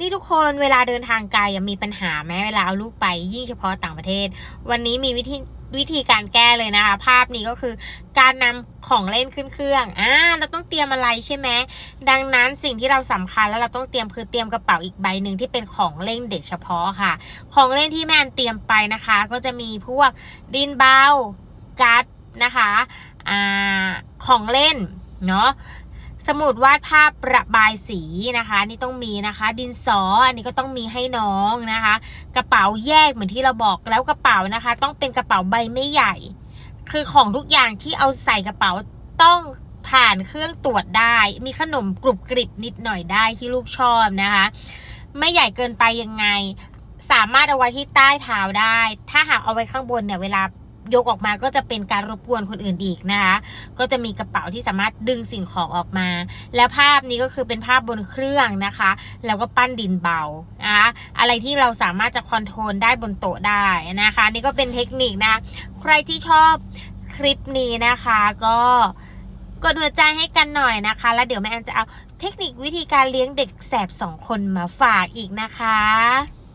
นี่ทุกคนเวลาเดินทางไกลมีปัญหาไหมเวลาเอาลูกไปยิ่งเฉพาะต่างประเทศ วันนี้มีวิธีวิธีการแก้เลยนะคะ ภาพนี้ก็คือการนำของเล่นขึ้นเครื่องอ่าเราต้องเตรียมอะไรใช่ไหมดังนั้นสิ่งที่เราสำคัญแล้วเราต้องเตรียมคือเตรียมกระเป๋าอีกใบหนึ่งที่เป็นของเล่นเด็ดเฉพาะค่ะ ของเล่นที่แม่แอนเตรียมไปนะคะ ก็จะมีพวกดินเบาการ์ดนะคะอ่าของเล่นเนาะ สมุดวาดภาพประบายสีนะคะ นี่ต้องมีนะคะ ดินสออันนี้ก็ต้องมีให้น้องนะคะ กระเป๋าแยกเหมือนที่เราบอกแล้วกระเป๋านะคะ ต้องเป็นกระเป๋าใบไม่ใหญ่ คือของทุกอย่างที่เอาใส่กระเป๋าต้องผ่านเครื่องตรวจได้ มีขนมกรุบกริบนิดหน่อยได้ที่ลูกชอบนะคะ ไม่ใหญ่เกินไปยังไง สามารถเอาไว้ที่ใต้เท้าได้ ถ้าหากเอาไว้ข้างบนเนี่ยเวลา ยกออกมาก็จะเป็นการรบกวนคนอื่นอีกนะคะ ก็จะมีกระเป๋าที่สามารถดึงสิ่งของออกมา แล้วภาพนี้ก็คือเป็นภาพบนเครื่องนะคะ แล้วก็ปั้นดินเบานะคะอะไรที่เราสามารถจะคอนโทรลได้บนโต๊ะได้นะคะ นี่ก็เป็นเทคนิคนะ ใครที่ชอบคลิปนี้นะคะก็กดหัวใจให้กันหน่อยนะคะ แล้วเดี๋ยวแม่แอนจะเอาเทคนิควิธีการเลี้ยงเด็กแสบสองคนมาฝากอีกนะคะ